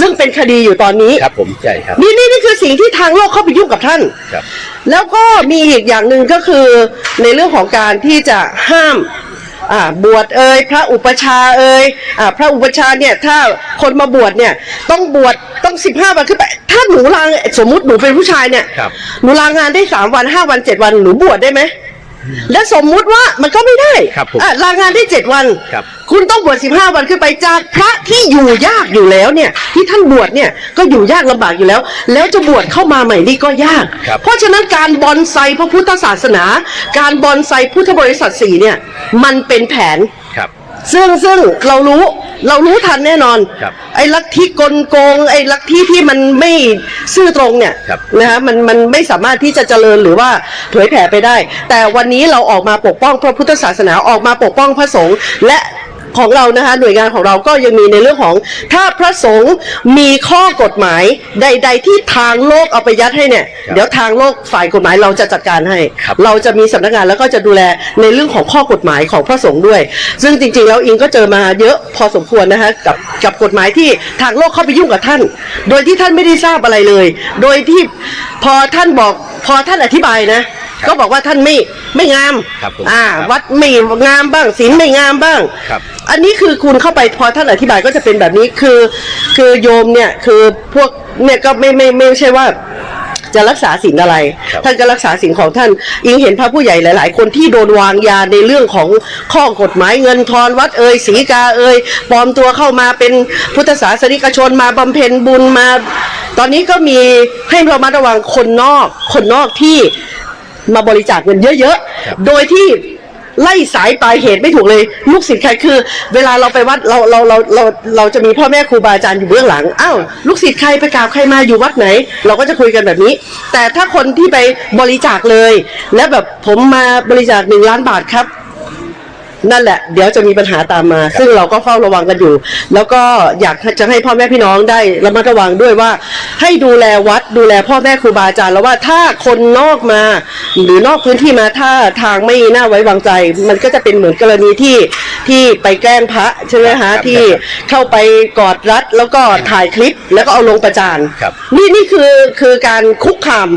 ซึ่งเป็นคดีอยู่ตอนนี้ ครับผมใช่ครับ นี่นี่นี่คือสิ่งที่ทางโลกเข้าไปยุ่งกับท่าน ครับ แล้วก็มีอีกอย่างหนึ่งก็คือในเรื่องของการที่จะห้ามอ่าบวชเอ่ยพระอุปชฌาย์เอ่ยอ่าพระอุปชฌาย์เนี่ยถ้าคนมาบวชเนี่ยต้องบวชต้องสิบห้าวันขึ้นไปถ้าหนูลางสมมุติหนูเป็นผู้ชายเนี่ยครับ หนูลางานได้สามวันห้าวันเจ็ดวันหนูบวชได้ไหม และสมมุติว่ามันก็ไม่ได้ครับผมอะลางานได้เจ็ดวันครับคุณต้องบวชสิบห้าวันขึ้นไปจากพระที่อยู่ยากอยู่แล้วเนี่ย ที่ท่านบวชเนี่ยก็อยู่ยากลำบากอยู่แล้ว แล้วจะบวชเข้ามาใหม่นี่ก็ยาก ครับ เพราะฉะนั้นการบอนไซพระพุทธศาสนา การบอนไซพุทธบริษัทสี่เนี่ย มันเป็นแผน ครับ ซึ่งซึ่งเรารู้ เรารู้ทันแน่นอน ครับไอ้ลัทธิกลโกง ไอ้ลัทธิที่มันไม่ซื่อตรงเนี่ยครับ นะฮะมันมันไม่สามารถที่จะเจริญหรือว่าเผยแผ่ไปได้ แต่วันนี้เราออกมาปกป้องพระพุทธศาสนาออกมาปกป้องพระสงฆ์และ ของเรานะคะหน่วยงานของเราก็ยังมีในเรื่องของ ถ้าพระสงฆ์มีข้อกฎหมายใด ๆ ที่ทางโลกเอาไปยัดให้เนี่ยครับเดี๋ยวทางโลกฝ่ายกฎหมายเราจะจัดการให้ครับเราจะมีสำนักงานแล้วก็จะดูแลในเรื่องของข้อกฎหมายของพระสงฆ์ด้วย ซึ่งจริงๆแล้วอิงก็เจอมาเยอะพอสมควรนะคะกับกับกฎหมายที่ทางโลกเข้าไปยุ่งกับท่าน โดยที่ท่านไม่ได้ทราบอะไรเลย โดยที่พอท่านบอกพอท่านอธิบายนะ ครับก็บอกว่าท่านไม่ไม่งามครับผมอ่า ครับวัดไม่งามบ้างศีลไม่งามบ้าง ครับ อันนี้คือคุณเข้าไปพอท่านอธิบายก็จะเป็นแบบนี้คือ คือโยมเนี่ยคือพวกเนี่ยก็ไม่ไม่ไม่ใช่ว่า จะรักษาศีลอะไร ครับท่านก็รักษาศีลของท่าน อิงเห็นพระผู้ใหญ่หลาย ๆ คนที่โดนวางยาในเรื่องของข้อกฎหมายเงินทอนวัดเอ่ยศีกาเอ่ยปลอมตัวเข้ามาเป็นพุทธศาสนิกชนมาบำเพ็ญบุญมา ตอนนี้ก็มีให้เรามาระวังคนนอก คนนอกที่ มาบริจาคเงินเยอะครับๆโดยที่ไล่สายปลายเหตุไม่ถูกเลย ลูกศิษย์ใครคือ เวลาเราไปวัดเราเราเราเราเราจะมีพ่อแม่ครูบาอาจารย์อยู่เบื้องหลังอ้าวลูกศิษย์ใครไปกราบใครมาอยู่วัดไหน เราก็จะคุยกันแบบนี้ แต่ถ้าคนที่ไปบริจาคเลย แล้วแบบผมมาบริจาคหนึ่งล้านบาทครับ นั่นแหละเดี๋ยวจะมีปัญหาตามมา ซึ่งเราก็เฝ้าระวังกันอยู่ แล้วก็อยากจะให้พ่อแม่พี่น้องได้ระมัดระวังด้วยว่า ให้ดูแลวัดดูแลพ่อแม่ครูบาอาจารย์แล้วว่าถ้าคนนอกมา หรือนอกพื้นที่มาถ้าทางไม่น่าไว้วางใจ มันก็จะเป็นเหมือนกรณีที่ที่ไปแกล้งพระใช่ไหมครัฮะบที่ครับเข้าไปกอดรัดแล้วก็ถ่ายคลิปแล้วก็เอาลงประจานครับนี่นี่คือคือการคุกคาม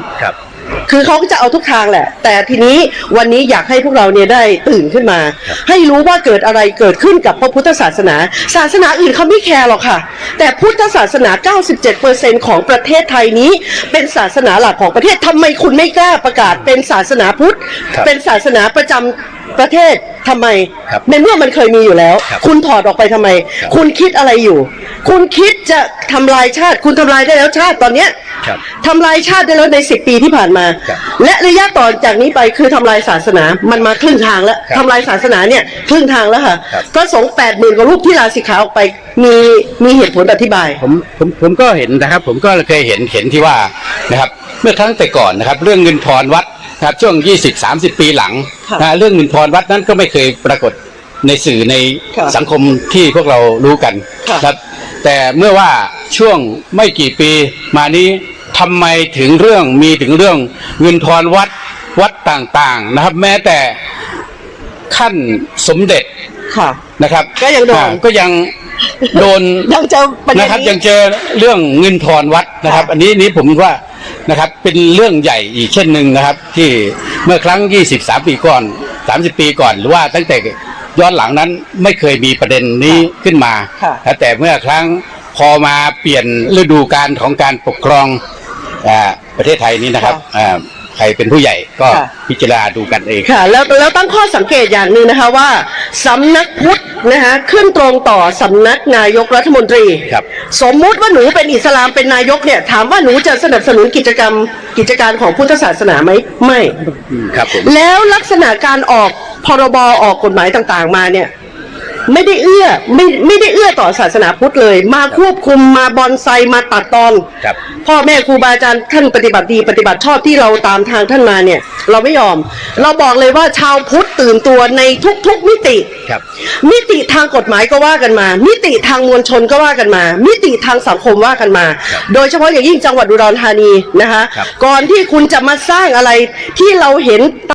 ครับคือเขาก็จะเอาทุกทางแหละ แต่ทีนี้วันนี้อยากให้พวกเราเนี่ยได้ตื่นขึ้นมาครับให้รู้ว่าเกิดอะไรเกิดขึ้นกับพระพุทธศาสนา ศาสนาอื่นเขาไม่แคร์หรอกค่ะ แต่พุทธศาสนา 97%ของประเทศไทยนี้ เป็นศาสนาหลักของประเทศทำไมคุณไม่กล้าประกาศเป็นศาสนาพุทธครับเป็นศาสนาประจำประเทศทำไมครับในเมื่อมันเคยมีอยู่แล้วครับคุณถอดออกไปทำไมครับคุณคิดอะไรอยู่ คุณคิดจะทำลายชาติ คุณทำลายได้แล้วชาติตอนเนี้ยครับ ทำลายชาติได้แล้วในสิบปีที่ผ่านมา ครับและระยะต่อจากนี้ไปคือทำลายศาสนา มันมาครึ่งทางแล้วครับทำลายศาสนาเนี่ยครึ่งทางแล้วค่ะครับ พระสงฆ์แปดหมื่นกว่ารูปที่ลาสิกขาออกไปมีมีเหตุผลอธิบาย ผมผมผมก็เห็นนะครับ ผมก็เคยเห็นเห็นที่ว่านะครับ เมื่อครั้งแต่ก่อนนะครับ เรื่องเงินทอนวัดนะครับช่วง 20 30 ปีหลังค่ะนะเรื่องเงินทอนวัดนั้นก็ไม่เคยปรากฏในสื่อในค่ะสังคมที่พวกเรารู้กันค่ะนะครับ แต่เมื่อว่าช่วงไม่กี่ปีมานี้ทำไมถึงเรื่องมีถึงเรื่องเงินทอนวัดวัดต่างๆนะครับ แม้แต่ขั้นสมเด็จค่ะ นะครับก็ยังโดน อ่าก็ยังโดน ยังเจอประเด็นนะครับนี้ ยังเจอเรื่องเงินทอนวัดนะครับ ค่ะ อันนี้นี้ผมว่านะครับเป็นเรื่องใหญ่อีกเช่นหนึ่งนะครับ ที่เมื่อครั้ง 23 ปีก่อน 30 ปีก่อน หรือว่าตั้งแต่ ย้อนหลังนั้นไม่เคยมีประเด็นนี้ขึ้นมาค่ะแต่เมื่อครั้งพอมาเปลี่ยนฤดูการของการปกครองอ่าประเทศไทยนี้นะครับอ่าใครเป็นผู้ใหญ่ก็ค่ะพิจารณาดูกันเองค่ะ แล้วแล้วตั้งข้อสังเกตอย่างหนึ่งนะคะว่าสำนักพุทธนะคะขึ้นตรงต่อสำนักนายกรัฐมนตรีครับสมมุติว่าหนูเป็นอิสลามเป็นนายกเนี่ย ถามว่าหนูจะสนับสนุนกิจกรรมกิจการของพุทธศาสนาไหมไม่ครับผมแล้วลักษณะการออก พรบออกกฎหมายต่างๆ มาเนี่ย ไม่ได้เอื้อไม่ไม่ได้เอื้อต่อศาสนาพุทธเลย มาควบคุมมาบอนไซมาตัดตอนครับพ่อแม่ครูบาอาจารย์ท่านปฏิบัติดีปฏิบัติชอบที่เราตามทางท่านมาเนี่ย เราไม่ยอม เราบอกเลยว่าชาวพุทธตื่นตัวในทุกๆมิติครับ มิติทางกฎหมายก็ว่ากันมา มิติทางมวลชนก็ว่ากันมา มิติทางสังคมว่ากันมาครับโดยเฉพาะอย่างยิ่งจังหวัดอุดรธานีนะคะครับก่อนที่คุณจะมาสร้างอะไรที่เราเห็น